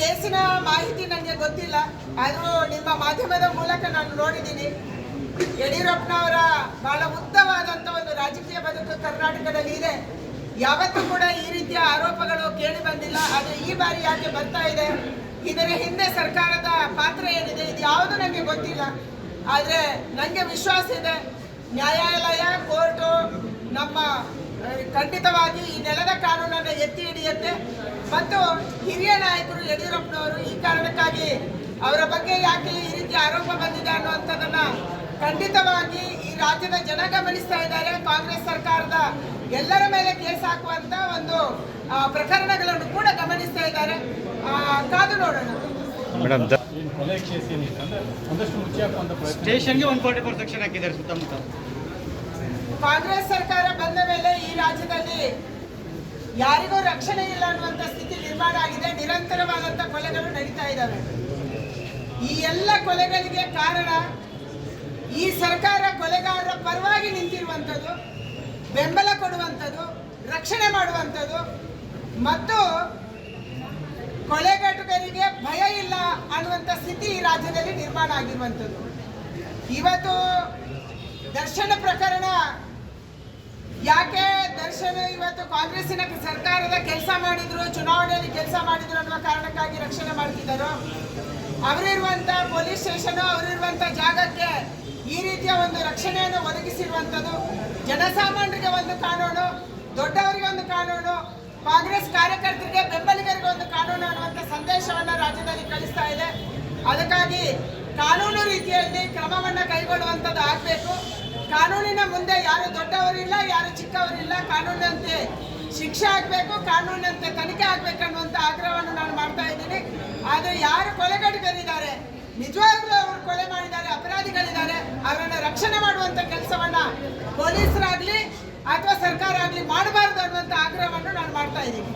ಕೇಸಿನ ಮಾಹಿತಿ ನನಗೆ ಗೊತ್ತಿಲ್ಲ. ಆದರೂ ನಿಮ್ಮ ಮಾಧ್ಯಮದ ಮೂಲಕ ನಾನು ನೋಡಿದ್ದೀನಿ. ಯಡಿಯೂರಪ್ಪನವರ ಬಹಳ ಉದ್ದವಾದಂಥ ಒಂದು ರಾಜಕೀಯ ಬದುಕು ಕರ್ನಾಟಕದಲ್ಲಿ ಇದೆ. ಯಾವತ್ತೂ ಕೂಡ ಈ ರೀತಿಯ ಆರೋಪಗಳು ಕೇಳಿ ಬಂದಿಲ್ಲ. ಆದರೆ ಈ ಬಾರಿ ಯಾಕೆ ಬರ್ತಾ ಇದೆ? ಇದರ ಹಿಂದೆ ಸರ್ಕಾರದ ಪಾತ್ರ ಏನಿದೆ? ಇದು ಯಾವುದು ನನಗೆ ಗೊತ್ತಿಲ್ಲ. ಆದರೆ ನನಗೆ ವಿಶ್ವಾಸ ಇದೆ. ನ್ಯಾಯಾಲಯ, ಕೋರ್ಟು, ನಮ್ಮ ಖಂಡಿತವಾಗಿ ಈ ನೆಲದ ಕಾನೂನನ್ನು ಎತ್ತಿ ಹಿಡಿಯುತ್ತೆ. ಮತ್ತು ಹಿರಿಯ ನಾಯಕರು ಯಡಿಯೂರಪ್ಪನವರು ಈ ಕಾರಣಕ್ಕಾಗಿ ಅವರ ಬಗ್ಗೆ ಯಾಕೆ ಈ ರೀತಿ ಆರೋಪ ಬಂದಿದೆ ಅನ್ನುವಂಥದ್ದನ್ನ ಖಂಡಿತವಾಗಿ ಈ ರಾಜ್ಯದ ಜನ ಗಮನಿಸ್ತಾ ಇದ್ದಾರೆ. ಕಾಂಗ್ರೆಸ್ ಸರ್ಕಾರದ ಎಲ್ಲರ ಮೇಲೆ ಕೇಸ್ ಹಾಕುವಂತ ಒಂದು ಪ್ರಕರಣಗಳನ್ನು ಕೂಡ ಗಮನಿಸ್ತಾ ಇದ್ದಾರೆ. ಕಾದು ನೋಡೋಣ. ಸ್ಟೇಷನ್ಗೆ ಒನ್ ಫಾರ್ಟಿ ಫೋರ್ ಸೆಕ್ಷನ್ ಹಾಕಿದ್ದಾರೆ ಸುತ್ತಮುತ್ತ. ಕಾಂಗ್ರೆಸ್ ಸರ್ಕಾರ ಬಂದ ಮೇಲೆ ಈ ರಾಜ್ಯದಲ್ಲಿ ಯಾರಿಗೂ ರಕ್ಷಣೆ ಇಲ್ಲ ಅನ್ನುವಂಥ ಸ್ಥಿತಿ ನಿರ್ಮಾಣ ಆಗಿದೆ. ನಿರಂತರವಾದಂಥ ಕೊಲೆಗಳು ನಡೀತಾ ಇದ್ದಾವೆ. ಈ ಎಲ್ಲ ಕೊಲೆಗಳಿಗೆ ಕಾರಣ ಈ ಸರ್ಕಾರ ಕೊಲೆಗಾರರ ಪರವಾಗಿ ನಿಂತಿರುವಂಥದ್ದು, ಬೆಂಬಲ ಕೊಡುವಂಥದ್ದು, ರಕ್ಷಣೆ ಮಾಡುವಂಥದ್ದು. ಮತ್ತು ಕೊಲೆಗಟುಕರಿಗೆ ಭಯ ಇಲ್ಲ ಅನ್ನುವಂಥ ಸ್ಥಿತಿ ಈ ರಾಜ್ಯದಲ್ಲಿ ನಿರ್ಮಾಣ ಆಗಿರುವಂಥದ್ದು. ಇವತ್ತು ದರ್ಶನ ಪ್ರಕರಣ. ಯಾಕೆ ದರ್ಶನ ಇವತ್ತು ಕಾಂಗ್ರೆಸ್ಸಿನ ಸರ್ಕಾರದ ಕೆಲಸ ಮಾಡಿದ್ರು, ಚುನಾವಣೆಯಲ್ಲಿ ಕೆಲಸ ಮಾಡಿದ್ರು ಅನ್ನೋ ಕಾರಣಕ್ಕಾಗಿ ರಕ್ಷಣೆ ಮಾಡ್ತಿದ್ದರು? ಅವರಿರುವಂತ ಪೊಲೀಸ್ ಸ್ಟೇಷನ್, ಅವರಿರುವಂತ ಜಾಗಕ್ಕೆ ಈ ರೀತಿಯ ಒಂದು ರಕ್ಷಣೆಯನ್ನು ಒದಗಿಸಿರುವಂಥದ್ದು ಜನಸಾಮಾನ್ಯರಿಗೆ ಒಂದು ಕಾನೂನು, ದೊಡ್ಡವರಿಗೆ ಒಂದು ಕಾನೂನು, ಕಾಂಗ್ರೆಸ್ ಕಾರ್ಯಕರ್ತರಿಗೆ, ಬೆಂಬಲಿಗರಿಗೆ ಒಂದು ಕಾನೂನು ಅನ್ನುವಂಥ ಸಂದೇಶವನ್ನ ರಾಜ್ಯದಲ್ಲಿ ಕಳಿಸ್ತಾ ಇದೆ. ಅದಕ್ಕಾಗಿ ಕಾನೂನು ರೀತಿಯಲ್ಲಿ ಕ್ರಮವನ್ನು ಕೈಗೊಳ್ಳುವಂಥದ್ದು ಆಗಬೇಕು. ಕಾನೂನಿನ ಮುಂದೆ ಯಾರು ದೊಡ್ಡವರಿಲ್ಲ, ಯಾರು ಚಿಕ್ಕವರಿಲ್ಲ, ಕಾನೂನಂತೆ ಶಿಕ್ಷೆ ಆಗಬೇಕು, ಕಾನೂನಂತೆ ತನಿಖೆ ಆಗಬೇಕು ಅನ್ನುವಂಥ ಆಗ್ರಹವನ್ನು ನಾನು ಮಾಡ್ತಾ ಇದ್ದೀನಿ. ಆದರೆ ಯಾರು ಕೊಲೆಗಡಿಗರಿದ್ದಾರೆ ನಿಜವಾಗ್ಲೂ ಅವರು ಕೊಲೆ ಮಾಡಿದ್ದಾರೆ, ಅಪರಾಧಿಗಳಿದ್ದಾರೆ, ಅವರನ್ನು ರಕ್ಷಣೆ ಮಾಡುವಂತ ಕೆಲಸವನ್ನ ಪೊಲೀಸರಾಗಲಿ ಅಥವಾ ಸರ್ಕಾರ ಆಗಲಿ ಮಾಡಬಾರ್ದು ಅನ್ನುವಂಥ ಆಗ್ರಹವನ್ನು ನಾನು ಮಾಡ್ತಾ ಇದ್ದೀನಿ.